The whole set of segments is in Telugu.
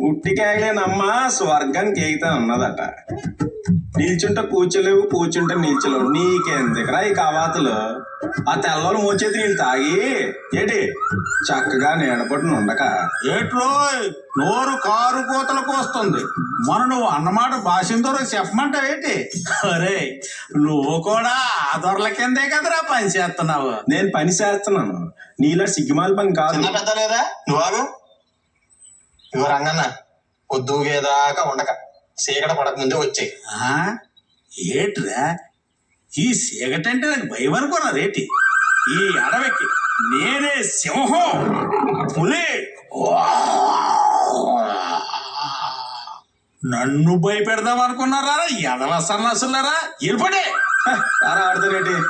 ఉట్టికాయలేనమ్మ స్వర్గానికి ఎగితా అన్నదట నిల్చుంటే కూర్చోలేవు కూర్చుంటే నిల్చోలేవు నీకెందుకురా ఈ కవాతులు? ఆ తెల్లలు మోచేతి నీళ్ళు తాగి ఏంటి? చక్కగా నీడపట్టును ఉండక. ఏట్రోయ్ నోరు కారు కోతలకు వస్తుంది. మన నువ్వు అన్నమాట భాషంతో చెప్పమంటావు ఏంటి? అరే నువ్వు కూడా ఆ దొరల కిందే కదరా పని చేస్తున్నావు? నేను పని చేస్తున్నాను. నీలా సిగ్గుమాల పని కాదు. చిన్న పెద్ద లేదా నువ్వాగు ఇగో రంగన్న పొద్దుగేదాకా ఉండక. చీకట పడకముందే వచ్చాయి. ఆ? ఏట్రా? ఈ సీగటంటే నాకు భయం అనుకున్నా రేటి? ఈ అడవికి నేనే సింహం. పులి. నన్ను భయపెడదాం అనుకున్నారా? ఎదవ సన్నాసులారా ఇరుపడే తారా ఆడతారేటి ఏంటిది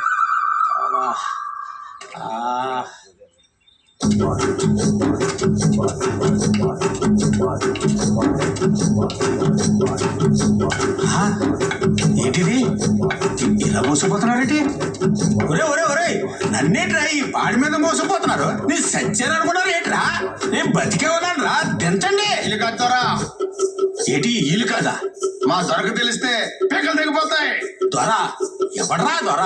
ఇలా మోసపోతున్నారేంటి ఒరే ఒరే ఒరే నన్నేట్రా ఈ పాడి మీద మోసపోతున్నారు? నీ సత్యాన్ని అనుకున్నారు ఏంట్రా? నేను బతికే ఉన్నాను రా దించండి. ఇల్లు కడతారా ఏంటి వీళ్ళు కదా? మా దొరకు తెలిస్తే పీకలు తెగిపోతాయి. దొర ఎవడరా దొర?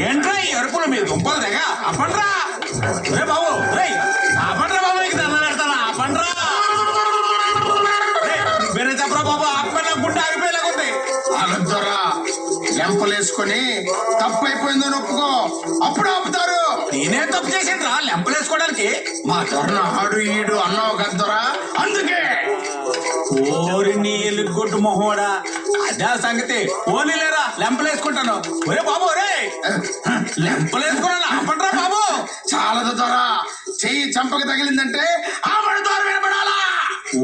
ఏంట్రా ఈ అరుపులు? మీ దుంపలు తెగ అప్పండ్రా బాబు ఒరే అప్పండ్రా బాబు నీకు దండం పెడతాను? అప్పండ్రా ఒరేయ్, వేరే చెప్పరా బాబు అప్పన్న గుండె ఆగిపోయేలాగుంది ఆగద్దరా లెంపలేసుకొని తప్పు అయిపోయిందని ఒప్పుకో అప్పుడు ఆపుతారు. నేనే తప్పు చేసిండ్రా లెంపలేసుకోవడానికి. మా దొరన ఆడు ఈడు అన్నావు కద్దరా అందుకే. ఓరి నీళ్ళు గుడ్డు మొహోడా. అదే సంగతి. ఓనిలేరా లెంపలేసుకుంటాను. ఒరే బాబు ఒరే. లెంపలేసుకున్నాను? ఆపండ్రా చాలదు దొర చెయ్యి చంపక తగిలిందంటే ఆవిడ ద్వారా వినపడాలా?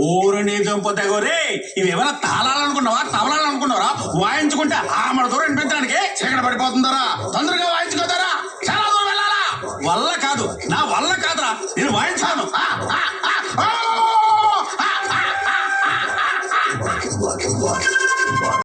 ఊరు నీ దుంప తెగోరే ఇవి ఎవరైనా తాళాలనుకున్నావా? తవలాలనుకున్నావా వాయించుకుంటే ఆమె దూరం వినిపించడానికి చీకట పడిపోతుందరా తొందరగా వాయించుకోతారా చాలా దూరం వెళ్ళాలా? వల్ల కాదు. నా వల్ల కాదురా. నేను వాయించాను.